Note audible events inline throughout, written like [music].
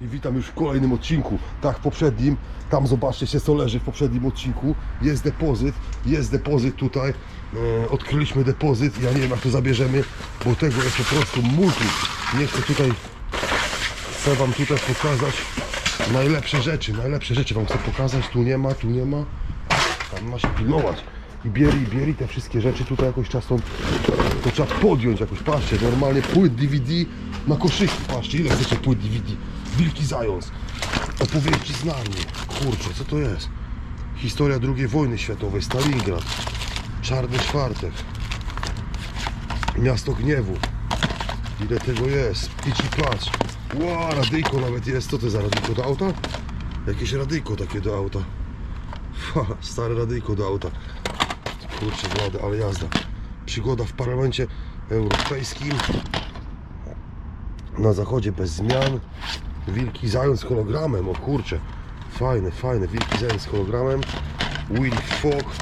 i witam już w kolejnym odcinku. Tak, w poprzednim, tam zobaczcie się co leży w poprzednim odcinku. Jest depozyt, jest depozyt tutaj. E, odkryliśmy depozyt, ja nie wiem jak to zabierzemy, bo tego jest po prostu multum. Nie chcę tutaj, chcę wam tutaj pokazać najlepsze rzeczy, najlepsze rzeczy wam chcę pokazać. Tu nie ma, tu nie ma. Tam ma się pilnować. I bieri, bieri te wszystkie rzeczy tutaj jakoś czas to, to trzeba podjąć jakoś. Patrzcie, normalnie płyt DVD na koszyki. Patrzcie, ile chcecie płyt DVD. Wilki Zając. Opowieści z Narni. Kurczę, co to jest? Historia II wojny światowej, Stalingrad. Czarny czwartek. Miasto Gniewu. Ile tego jest? Ptici Placz. Ła, radyjko nawet jest. Co to za radyjko do auta? Jakieś radyjko takie do auta. Ha, stare radyjko do auta. Kurczę, włady, ale jazda. Przygoda w parlamencie europejskim. Na zachodzie bez zmian. Wilki zając z hologramem, o kurczę. Fajne, fajne. Wilki zając z hologramem. Willy Fogg.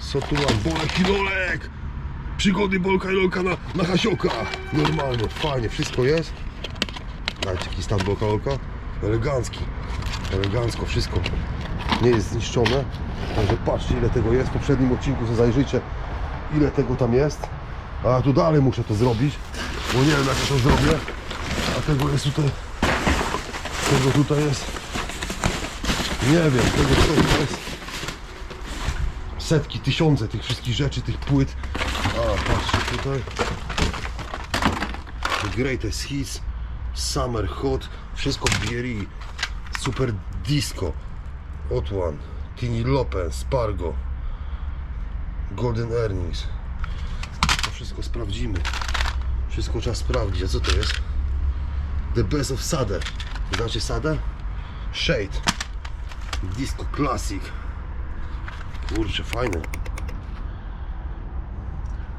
Co tu mam? Bolek i Lolek! Przygody Bolka i Lolka na, na Hasioka. Normalnie, fajnie, wszystko jest. Dajcie jaki stan Bolka Lolka. Elegancki. Elegancko wszystko. Nie jest zniszczone. Także patrzcie ile tego jest. W poprzednim odcinku sobie zajrzyjcie ile tego tam jest. A tu dalej muszę to zrobić. Bo nie wiem jak ja to zrobię. A tego jest tutaj. Tego tutaj jest. Nie wiem, tego tutaj jest. Setki, tysiące tych wszystkich rzeczy, tych płyt. A patrzcie tutaj. The Greatest Hits, Summer Hot, wszystko BRI. Super Disco, One, Tini Lopez, Spargo, Golden Earnings. To wszystko sprawdzimy. Wszystko trzeba sprawdzić. A co to jest? The Best of Sade. Znacie Sade? Shade. Disco Classic. Kurczę, fajne.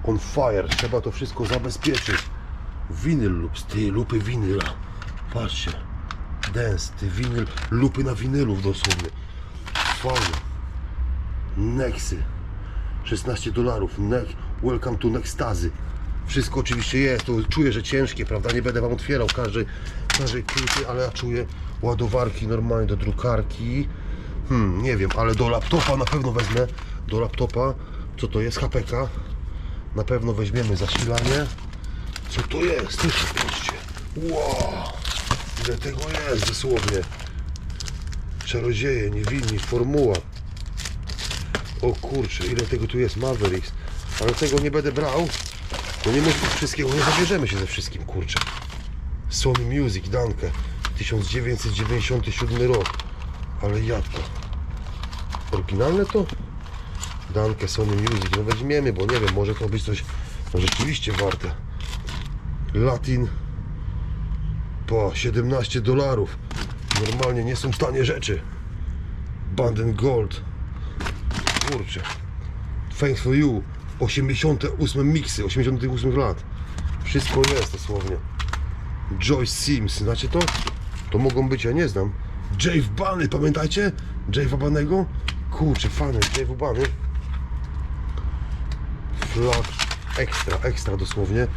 On fire. Trzeba to wszystko zabezpieczyć. Winyl lub lupy winyla. Patrzcie. Dance, ty winyl, lupy na winylów dosłownie. Fajne. Nexy. 16 dolarów. Welcome to Nextazy. Wszystko oczywiście jest. To czuję, że ciężkie, prawda? Nie będę wam otwierał każdej, każdej płyty, ale ja czuję ładowarki normalnie do drukarki. Hmm, nie wiem, ale do laptopa na pewno wezmę. Do laptopa. Co to jest? HPK. Na pewno weźmiemy zasilanie. Co to jest? Ty patrzcie. Wow! Ile tego jest dosłownie. Czarodzieje, niewinni, formuła. O kurczę, ile tego tu jest, Mavericks. Ale tego nie będę brał, bo nie możemy wszystkiego, nie zabierzemy się ze wszystkim, kurczę. Sony Music, Dankę, 1997 rok. Ale jadka. Oryginalne to? Dankę Sony Music, no weźmiemy, bo nie wiem, może to być coś no, rzeczywiście warte. Latin po 17 dolarów. Normalnie nie są tanie rzeczy. Banden Gold. Kurczę. Thanks for you. 88 miksy, 88 lat. Wszystko jest dosłownie. Joyce Sims, znacie to? To mogą być, ja nie znam. Jave Bunny, pamiętacie? Jave'a Banego? Kurczę, fany, Jave'u Bunny. Flag ekstra, ekstra dosłownie.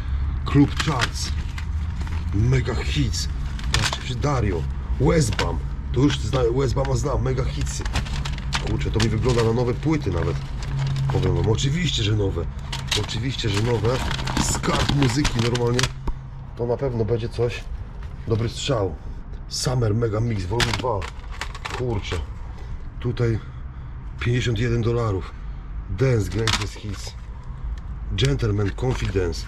Club Charts. Mega hits. Patrzcie, Dario. Westbam. To już znaję, Westbama znam, mega hitsy. Kurczę, to mi wygląda na nowe płyty nawet. Powiem wam, oczywiście, że nowe. Oczywiście, że nowe. Skarb muzyki normalnie. To na pewno będzie coś. Dobry strzał. Summer Mega Mix Volume 2. Kurczę. Tutaj 51 dolarów. Dance Greatest Hits. Gentleman Confidence.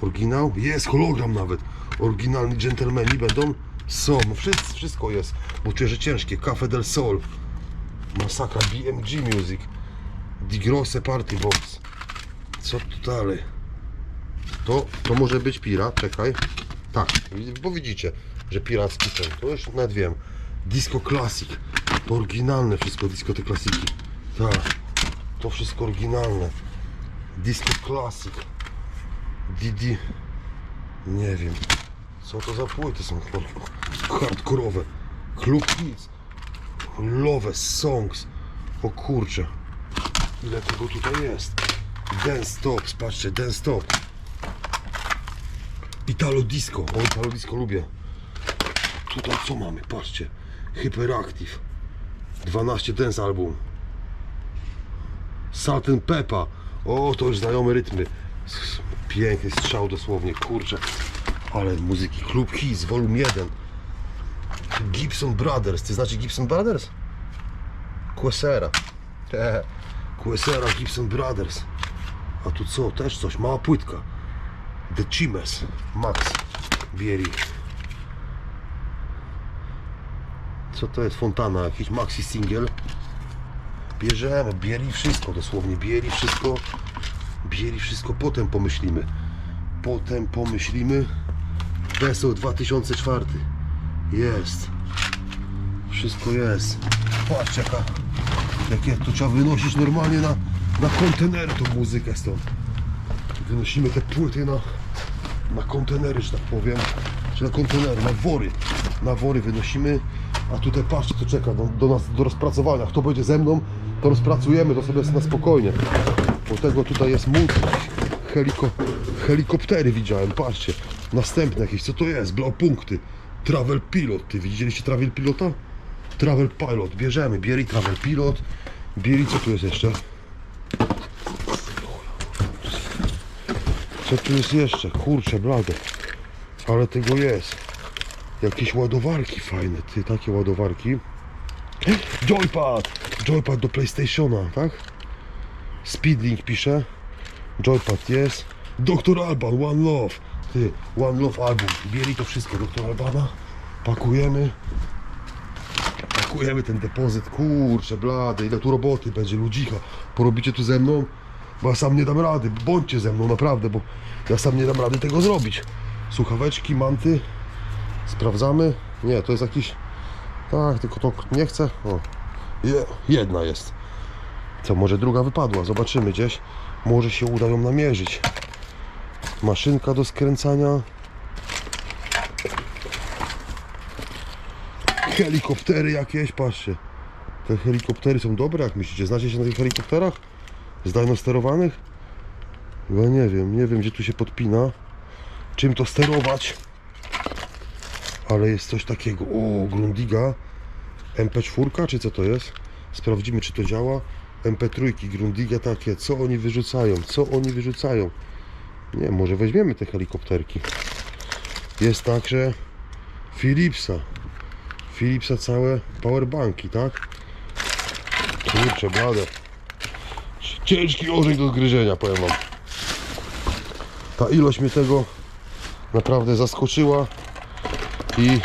Oryginał? Jest hologram nawet. Oryginalni dżentelmeni będą? Są. No wszystko, wszystko jest. Bo czuję, że ciężkie. Cafe del Sol. Masakra BMG Music. Die Grosse Party Box. Co tu dalej? To, to może być pirat, czekaj. Tak, bo widzicie, że piracki ten. To już nawet wiem. Disco Classic. To oryginalne wszystko, disco te klasiki. Tak, to wszystko oryginalne. Disco Classic. Didi. Nie wiem. Co to za płyty są hardkorowe. Club Kids. Love Songs. O kurczę. Ile tego tutaj jest? Dance Stop, patrzcie, Dance Stop. Italo Disco. O, Italo Disco lubię. Tutaj co mamy? Patrzcie. Hyperactive. 12 Dance Album. Salt and Peppa. O, to już znajome rytmy. Piękny strzał dosłownie, kurczę. Ale muzyki. Klub Hits, Volume 1. Gibson Brothers. Ty znaczy Gibson Brothers? Quesera. Quesera, [laughs] Gibson Brothers. A tu co? Też coś. Mała płytka. The Chimes. Max. Bieri. Co to jest? Fontana. Jakiś maxi single. Bierzemy. Bieri wszystko. Dosłownie. Bieri wszystko. Bieri wszystko. Potem pomyślimy. Potem pomyślimy. Wesoł 2004. Jest. Wszystko jest. Patrz jaka. Jakie to trzeba wynosić normalnie na, na kontenery tą muzykę stąd. Wynosimy te płyty na, na kontenery, że tak powiem. Czy na kontenery, na wory. Na wory wynosimy. A tutaj patrzcie, co czeka do, do nas do rozpracowania. Kto będzie ze mną, to rozpracujemy, to sobie jest na spokojnie. Bo tego tutaj jest multi. Heliko, helikoptery widziałem, patrzcie. Następne jakieś, co to jest? Blaupunkty. Travel Pilot. Ty widzieliście Travel Pilota? Travel Pilot, bierzemy, bieri Travel Pilot. Bieri, co tu jest jeszcze? Co tu jest jeszcze? Kurczę, blade. Ale tego jest. Jakieś ładowarki fajne, ty, takie ładowarki. Joypad! Joypad do PlayStationa, tak? Speedlink pisze. Joypad jest. Doktor Alban, One Love. Ty, One Love album. Bieli to wszystko, Doktor Albana. Pakujemy. Pakujemy ten depozyt. Kurczę, blady, ile tu roboty będzie, ludzicha. Porobicie tu ze mną? Bo ja sam nie dam rady. Bądźcie ze mną, naprawdę, bo ja sam nie dam rady tego zrobić. Słuchaweczki, manty. Sprawdzamy. Nie, to jest jakiś... Tak, tylko to nie chcę. O. Je, jedna jest. Co, może druga wypadła? Zobaczymy gdzieś. Może się uda ją namierzyć. Maszynka do skręcania. Helikoptery jakieś, patrzcie. Te helikoptery są dobre, jak myślicie? Znacie się na tych helikopterach? Zdalno sterowanych? Ja nie wiem, nie wiem gdzie tu się podpina. Czym to sterować? Ale jest coś takiego. O, Grundiga. MP4 czy co to jest? Sprawdzimy czy to działa. MP3 Grundiga takie. Co oni wyrzucają? Co oni wyrzucają? Nie, może weźmiemy te helikopterki. Jest także Philipsa. Philipsa całe powerbanki, tak? Kurczę, blade. Ciężki orzech do zgryzienia, powiem wam. Ta ilość mnie tego naprawdę zaskoczyła i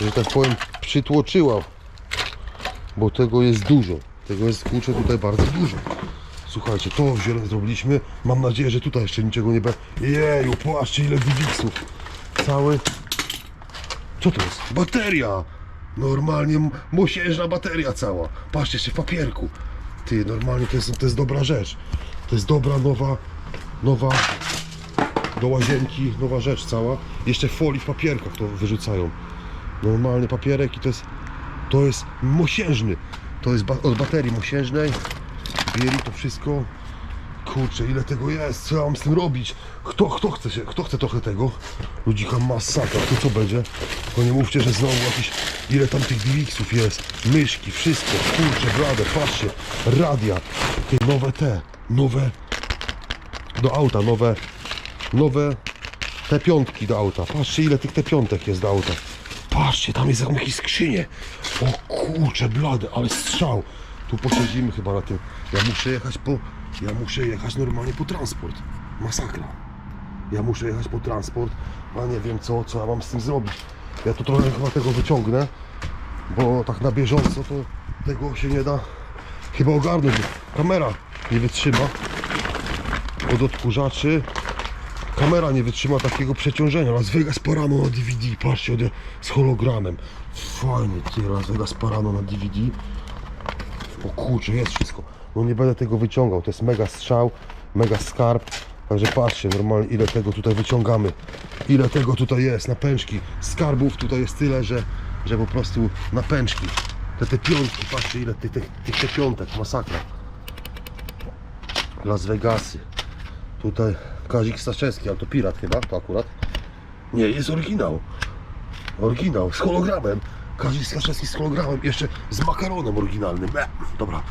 że tak powiem przytłoczyła bo tego jest dużo tego jest kurczę tutaj bardzo dużo słuchajcie to wzię- zrobiliśmy mam nadzieję, że tutaj jeszcze niczego nie będzie jeju, patrzcie ile diwiksów cały co to jest? Bateria! Normalnie mosiężna bateria cała. Patrzcie, jeszcze w papierku. Ty, normalnie to jest, to jest dobra rzecz. To jest dobra, nowa, nowa do łazienki, nowa rzecz cała. Jeszcze w folii, w papierkach to wyrzucają. Normalny papierek i to jest, to jest mosiężny. To jest ba od baterii mosiężnej. Bieli to wszystko. Kurczę, ile tego jest, co ja mam z tym robić? Kto, kto, chce, się, kto chce trochę tego? Ludzika masakra, to co będzie? Tylko nie mówcie, że znowu jakieś, ile tam tych DX-ów jest, myszki, wszystko, kurczę, blade, patrzcie, radia, te nowe te, nowe, do auta, nowe, nowe te piątki do auta, patrzcie ile tych te piątek jest do auta. Patrzcie, tam jest jakieś skrzynie. O kurczę, blade, ale strzał. Tu posiedzimy chyba na tym. Ja muszę jechać po. Ja muszę jechać normalnie po transport. Masakra. Ja muszę jechać po transport, a nie wiem co, co ja mam z tym zrobić. Ja tu trochę chyba tego wyciągnę, bo tak na bieżąco to tego się nie da chyba ogarnąć. Kamera nie wytrzyma od odkurzaczy. Kamera nie wytrzyma takiego przeciążenia. Las Vegas Parano na DVD, patrzcie, z hologramem. Fajnie, ty, Las Vegas Parano na DVD. O kurczę, jest wszystko. No nie będę tego wyciągał, to jest mega strzał, mega skarb. Także patrzcie, normalnie ile tego tutaj wyciągamy. Ile tego tutaj jest, na pęczki. Skarbów tutaj jest tyle, że, że po prostu na pęczki. Te, te piątki, patrzcie ile tych, tych, tych te piątek, masakra. Las Vegasy. Tutaj Kazik Staszewski, ale to pirat chyba, to akurat. Nie, jest oryginał. Oryginał, z hologramem. Kazik Staszewski z hologramem, jeszcze z makaronem oryginalnym. E, dobra,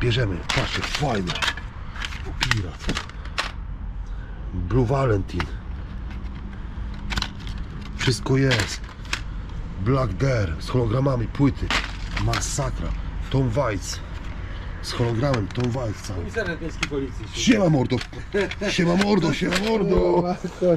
bierzemy. Patrzcie, fajne. Pirat. Blue Valentine. Wszystko jest. Black Bear z hologramami, płyty. Masakra. Tom Waits. Z hologramem Tom Waits cały. Komisariat Miejski Policji. Siema mordo. Siema mordo, siema mordo.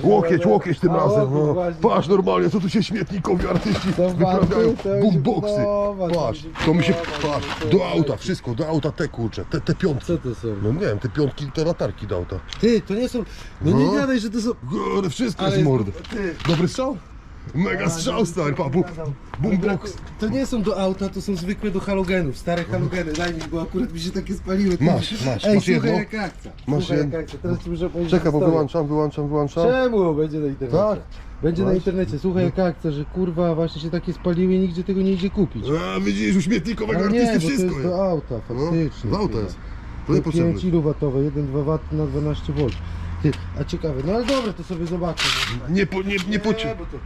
Łokieć, łokieć tym razem. No. Patrz normalnie, co tu się śmietnikowi artyści To wyprawiają. to Boomboxy. to Patrz, to mi się, patrz, to do auta, wszystko, do auta te kurcze, te, te piątki. Co to są? No nie wiem, te piątki, te latarki do auta. Ty, to nie są... No No. nie gadaj, że to są... Ale wszystko jest mordo. Dobry strzał? Mega strzał, stary, pa, bu, boombox. To nie są do auta, to są zwykłe do halogenów, stare halogeny. Daj mi, bo akurat mi się takie spaliły. Masz, masz, Ej, masz słuchaj jedno? jak akcja. Masz Słuchaj jak akcja. Teraz ci muszę powiedzieć Czekaj, bo historię. wyłączam, wyłączam, wyłączam. Czemu? Będzie na internecie. Tak. Będzie na Właśnie. internecie. Słuchaj jaka akcja, że kurwa właśnie się takie spaliły i nigdzie tego nie idzie kupić. A widzisz, u śmietnikowego Ale nie, artysty bo to wszystko jest do auta, faktycznie. No, kurwa. jest. To niepotrzebne. 5 kW, 1,2 W na 12 V. Ty, a ciekawe, no ale dobra, to sobie zobaczę. no. Nie, po, nie, nie poci... bo to...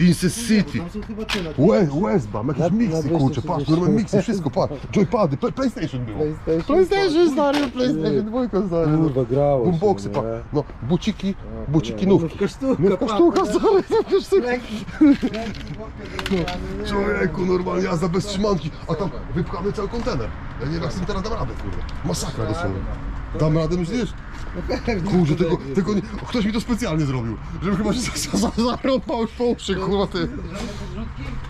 Incest City. Tam są chyba te na Łe, Westbam, jakieś Na- na miksy, kurczę, 230. patrz, normalne miksy, wszystko, patrz. Joypady, Play- PlayStation było. PlayStation. PlayStation, stary, PlayStation, dwójka, stary. Kurwa, grało się, Boomboxy, nie? pa, no, buciki, buciki no, nówki. Pa, sztuka, pa, stary, nie? [laughs] Człowieku, normalnie jazda bez trzymanki, a tam wypchamy cały kontener. Ja nie wiem, jak z tym teraz dam radę, kurde. Masakra dosłownie. Dam radę, myślisz? No pewnie, Kurde, pewnie. tego nie... Ktoś mi to specjalnie zrobił, żeby chyba się za- za- zarąbał już po uszy, kurwa, ty.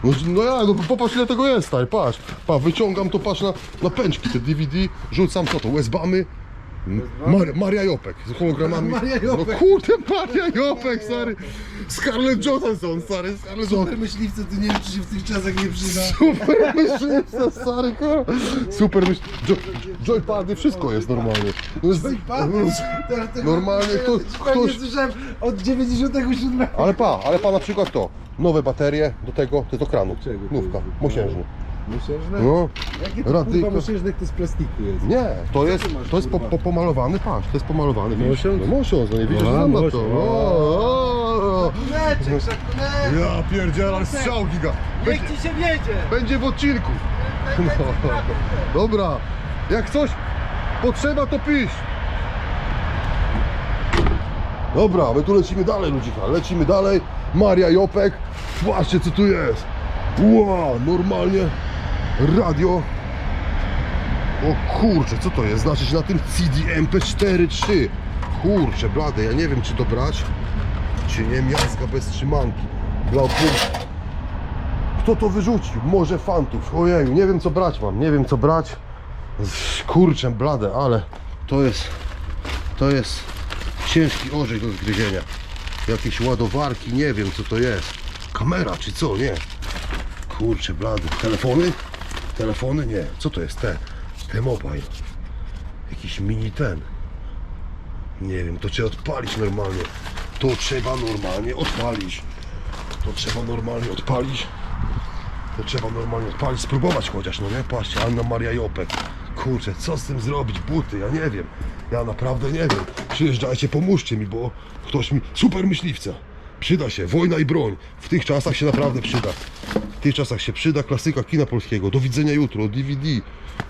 No, no ja, no popatrz ile tego jest, stary, patrz. Pa, wyciągam to, patrz na, na pęczki, te DVD, rzucam co to, Westbamy, Mar Maria Jopek z hologramami. [laughs] Maria Jopek. No kurde, Maria Jopek, stary. Scarlett Johansson, stary, Scarlett Johansson. Super myśliwce, to nie wiem, czy się w tych czasach nie przyda. Super myśliwca, stary, kurwa. Super myśl... Jo joypady, wszystko jest normalnie. No jest, Teraz tego- Normalnie tego ktoś- słyszałem od 97. Ale pa, ale pa na przykład to. Nowe baterie do tego, to do kranu. To Nówka, jest? mosiężny. Mosiężne? No, Jakie to radyjko. kurwa to z plastiku jest? nie, to jest, ty masz, to jest po, kurwa? po, pomalowany, patrz, to jest pomalowany. widzisz? Mosiąc? No, mosiąc, no nie widzisz, A, że na to. mosiąc. O, o. Szakuneczek, szakuneczek! Ja pierdzielam strzał giga. Będzie, Niech ci się wiedzie! będzie w odcinku. No. Dobra, jak coś potrzeba, to pisz. Dobra, my tu lecimy dalej, ludzika. Lecimy dalej. Maria Jopek. Patrzcie, co tu jest. Wow, normalnie radio. O kurczę, co to jest? Znaczy, że na tym CD MP4 3. Kurczę, blade, ja nie wiem, czy to brać, czy nie. Miazga bez trzymanki. Dla. Kto to wyrzucił? Może fantów. Ojeju, nie wiem co brać mam, nie wiem co brać. Z kurczem blade, ale to jest to jest ciężki orzech do zgryzienia. Jakieś ładowarki, nie wiem co to jest. Kamera czy co, nie. Kurczę blady. Telefony? Telefony? Nie. Co to jest te? T-Mobile. Jakiś mini ten. Nie wiem, to trzeba odpalić normalnie. To trzeba normalnie odpalić. To trzeba normalnie odpalić. To trzeba normalnie odpalić, spróbować chociaż, no nie? Patrzcie, Anna Maria Jopek. Kurczę, co z tym zrobić? Buty, ja nie wiem. Ja naprawdę nie wiem. Przyjeżdżajcie, pomóżcie mi, bo ktoś mi... Super myśliwca. Przyda się, wojna i broń. W tych czasach się naprawdę przyda. W tych czasach się przyda klasyka kina polskiego. Do widzenia jutro, DVD.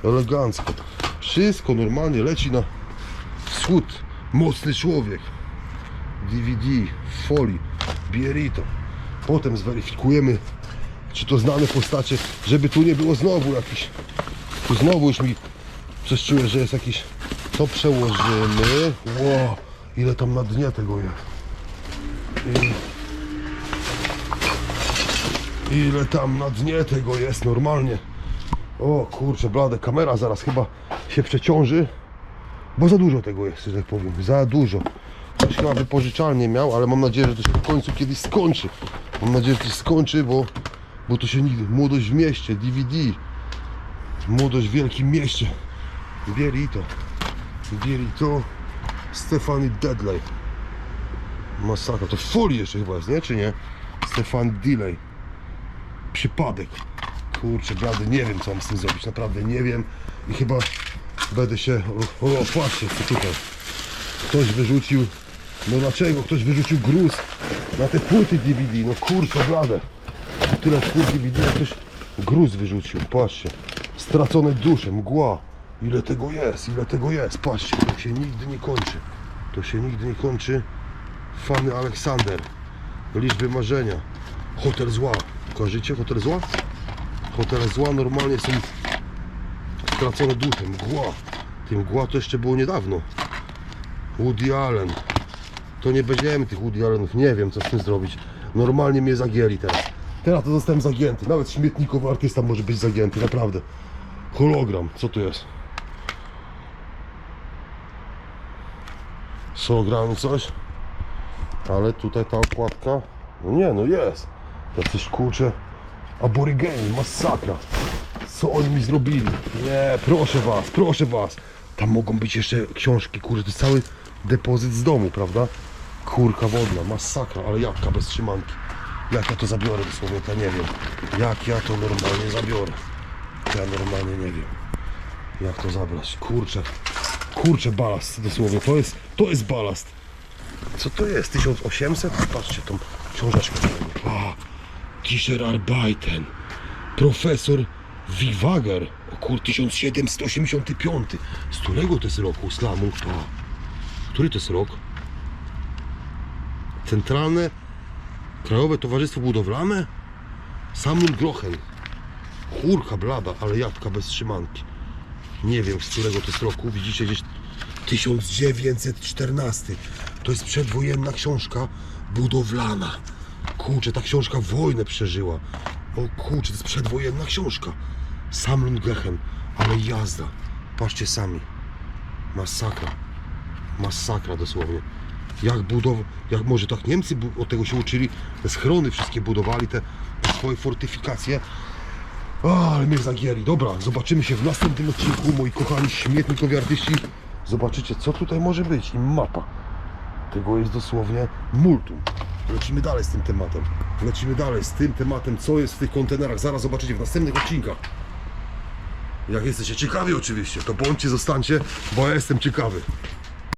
Elegancko. Wszystko normalnie leci na wschód. Mocny człowiek. DVD, w folii, Bierito. Potem zweryfikujemy, czy to znane postacie, żeby tu nie było znowu jakiś... Tu znowu już mi coś czuję, że jest jakiś... To przełożymy. Ło, ile tam na dnie tego jest. I... Ile tam na dnie tego jest normalnie. O kurczę, blade, kamera zaraz chyba się przeciąży. Bo za dużo tego jest, że tak powiem. Za dużo. Ktoś chyba wypożyczalnie miał, ale mam nadzieję, że to się w końcu kiedyś skończy. Mam nadzieję, że to się skończy, bo, bo to się nigdy. Młodość w mieście, DVD. Młodość w wielkim mieście. Bierito. Bierito. Stefani Deadley. Masakra. To folii jeszcze chyba jest, nie? Czy nie? Stefan Delay. Przypadek. Kurczę, blady, nie wiem co mam z tym zrobić. Naprawdę nie wiem. I chyba będę się... O, o patrzcie, co tutaj. Ktoś wyrzucił... No dlaczego? Ktoś wyrzucił gruz na te płyty DVD, no kurczę blade. Tyle płyt DVD, ktoś gruz wyrzucił, patrzcie. Stracone dusze, mgła. Ile tego jest, ile tego jest, patrzcie, to się nigdy nie kończy. To się nigdy nie kończy. Fany Aleksander. Liczby marzenia. Hotel zła. Kojarzycie Hotel zła? Hotel zła normalnie są stracone dusze, mgła. Tym mgła to jeszcze było niedawno. Woody Allen. To nie będziemy tych Woody Allenów, nie wiem co z tym zrobić. Normalnie mnie zagięli teraz. Teraz to zostałem zagięty. Nawet śmietnikowy artysta może być zagięty, naprawdę. Hologram, co to jest? Z coś? Ale tutaj ta okładka, no nie, no jest. Jacyś kurcze aborygeni, masakra. Co oni mi zrobili? Nie, proszę was, proszę was. Tam mogą być jeszcze książki, kurczę, to jest cały depozyt z domu, prawda? Kurka wodna, masakra, ale jabłka bez trzymanki. Jak ja to zabiorę dosłownie, to ja nie wiem. Jak ja to normalnie zabiorę. Ja normalnie nie wiem. Jak to zabrać? Kurczę. Kurczę balast dosłownie. To jest, to jest balast. Co to jest? 1800? Patrzcie tą książeczkę. A, Tischer Arbeiten. Profesor Vivager. O kur, 1785. Z którego to jest roku? Slamu? Który to jest rok? Centralne Krajowe Towarzystwo Budowlane? Samun Grochen. Kurka blada, ale jabłka bez trzymanki. Nie wiem z którego to jest roku. Widzicie gdzieś 1914. To jest przedwojenna książka budowlana. Kurczę, ta książka wojnę przeżyła. O kurczę, to jest przedwojenna książka. Sam Lundgren, ale jazda. Patrzcie sami. Masakra. Masakra dosłownie. Jak budow... jak może tak Niemcy od tego się uczyli, te schrony wszystkie budowali, te, te swoje fortyfikacje. O, ale mnie zagięli. Dobra, zobaczymy się w następnym odcinku, moi kochani śmietnikowi artyści. Zobaczycie, co tutaj może być. I mapa. Tego jest dosłownie multum. Lecimy dalej z tym tematem. Lecimy dalej z tym tematem, co jest w tych kontenerach. Zaraz zobaczycie w następnych odcinkach. Jak jesteście ciekawi oczywiście, to bądźcie, zostańcie, bo ja jestem ciekawy.